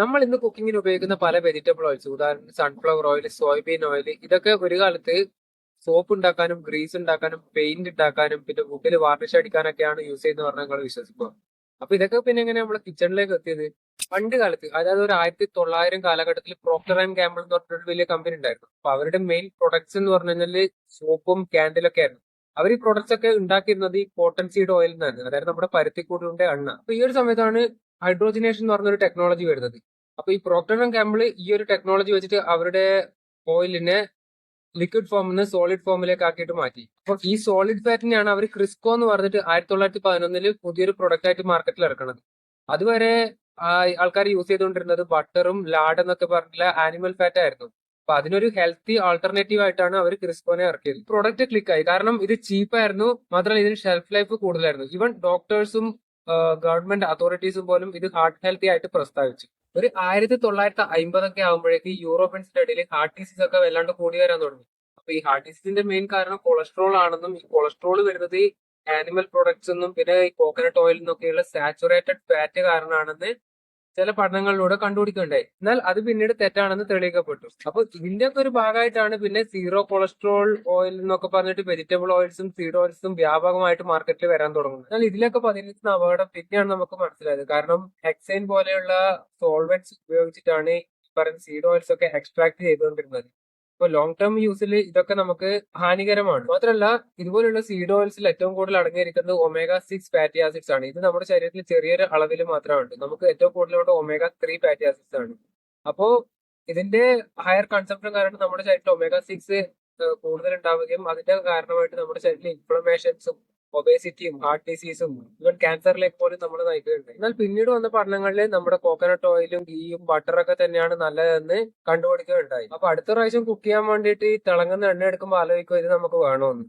നമ്മൾ ഇന്ന് കുക്കിങ്ങിന് ഉപയോഗിക്കുന്ന പല വെജിറ്റബിൾ ഓയിൽസ് ഉദാഹരണത്തിന് സൺഫ്ലവർ ഓയിൽ സോയാബീൻ ഓയിൽ ഇതൊക്കെ ഒരു കാലത്ത് സോപ്പ് ഉണ്ടാക്കാനും ഗ്രീസ് ഉണ്ടാക്കാനും പെയിന്റ് ഉണ്ടാക്കാനും പിന്നെ വുഡിൽ വാർണിഷ് അടിക്കാനൊക്കെയാണ് യൂസ് ചെയ്യുന്നത് പറഞ്ഞാൽ നിങ്ങൾ വിശ്വസിക്കുക അപ്പൊ ഇതൊക്കെ പിന്നെ എങ്ങനെ നമ്മൾ കിച്ചണിലേക്ക് എത്തിയത്? പണ്ട് കാലത്ത് അതായത് ഒരു ആയിരത്തി തൊള്ളായിരം കാലഘട്ടത്തിൽ പ്രോക്ടർ ആൻഡ് ക്യാമ്പിൾ എന്ന് പറഞ്ഞൊരു വലിയ കമ്പനി ഉണ്ടായിരുന്നു. അപ്പൊ അവരുടെ മെയിൻ പ്രൊഡക്ട്സ് എന്ന് പറഞ്ഞു കഴിഞ്ഞാൽ സോപ്പും ക്യാൻഡിലൊക്കെ ആയിരുന്നു. അവർ ഈ പ്രൊഡക്ട്സ് ഒക്കെ ഉണ്ടാക്കിയിരുന്നത് ഈ കോട്ടൺ സീഡ് ഓയിൽ നിന്നാണ് അതായത് നമ്മുടെ പരുത്തിക്കൂടിന്റെ എണ്ണ. അപ്പൊ ഈ ഒരു സമയത്താണ് ഹൈഡ്രോജിനേഷൻ എന്ന് പറഞ്ഞൊരു ടെക്നോളജി വരുന്നത്. അപ്പൊ ഈ പ്രോക്ടർ ആൻഡ് ഈ ഒരു ടെക്നോളജി വെച്ചിട്ട് അവരുടെ ഓയിലിനെ ലിക്വിഡ് ഫോമിൽ നിന്ന് സോളിഡ് ഫോമിലേക്ക് ആക്കിയിട്ട് മാറ്റി. അപ്പൊ ഈ സോളിഡ് ഫാറ്റിനെയാണ് അവർ ക്രിസ്കോ എന്ന് പറഞ്ഞിട്ട് ആയിരത്തി തൊള്ളായിരത്തി പതിനൊന്നിൽ പുതിയൊരു പ്രൊഡക്റ്റ് ആയിട്ട് മാർക്കറ്റിൽ ഇറക്കുന്നത് അതുവരെ ആൾക്കാർ യൂസ് ചെയ്തുകൊണ്ടിരുന്നത് ബട്ടറും ലാഡ് എന്നൊക്കെ പറഞ്ഞിട്ടുള്ള ആനിമൽ ഫാറ്റ് ആയിരുന്നു. അപ്പൊ അതിനൊരു ഹെൽത്തി ആൾട്ടർനേറ്റീവ് ആയിട്ടാണ് അവർ ക്രിസ്കോനെ ഇറക്കിയത്. പ്രൊഡക്റ്റ് ക്ലിക്ക് ആയി. കാരണം ഇത് ചീപ്പായിരുന്നു മാത്രമല്ല ഇതിന് ഷെൽഫ് ലൈഫ് കൂടുതലായിരുന്നു. ഈവൻ ഡോക്ടേഴ്സും ഗവൺമെന്റ് അതോറിറ്റീസും പോലും ഇത് ഹാർട്ട് ഹെൽത്തി ആയിട്ട് പ്രസ്താവിച്ചു. ഒരു ആയിരത്തി തൊള്ളായിരത്തി അമ്പതൊക്കെ ആകുമ്പോഴേക്ക് യൂറോപ്യൻ സ്റ്റഡിയിൽ ഹാർട്ട് ഡിസീസ് ഒക്കെ വല്ലാണ്ട് കൂടി വരാൻ തുടങ്ങി. അപ്പൊ ഈ ഹാർട്ട് ഡിസീസിന്റെ മെയിൻ കാരണം കൊളസ്ട്രോൾ ആണെന്നും ഈ കൊളസ്ട്രോൾ വരുന്നത് ഈ ആനിമൽ പ്രൊഡക്ട്സ് എന്നും പിന്നെ ഈ കോക്കനട്ട് ഓയിൽ എന്നൊക്കെയുള്ള സാച്ചുറേറ്റഡ് ഫാറ്റ് കാരണമാണെന്ന് ചില പഠനങ്ങളിലൂടെ കണ്ടുപിടിക്കുകയുണ്ടായി എന്നാൽ അത് പിന്നീട് തെറ്റാണെന്ന് തെളിയിക്കപ്പെട്ടു. അപ്പൊ ഇതിന്റെ ഒക്കെ ഒരു ഭാഗമായിട്ടാണ് പിന്നെ സീറോ കൊളസ്ട്രോൾ ഓയിൽ എന്നൊക്കെ പറഞ്ഞിട്ട് വെജിറ്റബിൾ ഓയിൽസും സീഡ് ഓയിൽസും വ്യാപകമായിട്ട് മാർക്കറ്റിൽ വരാൻ തുടങ്ങുന്നത്. എന്നാൽ ഇതിലൊക്കെ പതിനെത്തുന്ന അപകടം പിന്നെയാണ് നമുക്ക് മനസ്സിലായത്. കാരണം ഹെക്സൈൻ പോലെയുള്ള സോൾവെന്റ്സ് ഉപയോഗിച്ചിട്ടാണ് പറയുന്ന സീഡ് ഓയിൽസ് ഒക്കെ എക്സ്ട്രാക്ട് ചെയ്തുകൊണ്ടിരുന്നത്. ഇപ്പൊ ലോങ് ടേം യൂസിൽ ഇതൊക്കെ നമുക്ക് ഹാനികരമാണ്. മാത്രമല്ല ഇതുപോലുള്ള സീഡ് ഓയിൽസിൽ ഏറ്റവും കൂടുതൽ അടങ്ങിയിരിക്കുന്നത് ഒമേഗ സിക്സ് ഫാറ്റി ആസിഡ്സ് ആണ്. ഇത് നമ്മുടെ ശരീരത്തിൽ ചെറിയൊരു അളവിൽ മാത്രമാണ്. നമുക്ക് ഏറ്റവും കൂടുതൽ ഒമേഗ ത്രീ ഫാറ്റി ആസിഡ്സ് ആണ്. അപ്പോ ഇതിന്റെ ഹയർ കൺസംപ്ഷൻ കാരണം നമ്മുടെ ശരീരത്തിൽ ഒമേഗ സിക്സ് കൂടുതൽ ഉണ്ടാവുകയും അതിന്റെ കാരണമായിട്ട് നമ്മുടെ ശരീരത്തിൽ ഇൻഫ്ലമേഷൻസും ഒബേസിറ്റിയും ഹാർട്ട് ഡിസീസും ഇവൻ ക്യാൻസറിലേക്ക് പോലും നമ്മൾ നയിക്കുന്നുണ്ട്. എന്നാൽ പിന്നീട് വന്ന പഠനങ്ങളിൽ നമ്മുടെ കോക്കനട്ട് ഓയിലും ഗീയും ബട്ടറൊക്കെ തന്നെയാണ് നല്ലതെന്ന് കണ്ടുപിടിക്കുകയുണ്ടായി. അപ്പൊ അടുത്ത പ്രാവശ്യം കുക്ക് ചെയ്യാൻ വേണ്ടിയിട്ട് ഈ തിളങ്ങുന്ന എണ്ണ എടുക്കുമ്പോൾ ആലോചിക്കും ഇത് നമുക്ക് വേണമെന്ന്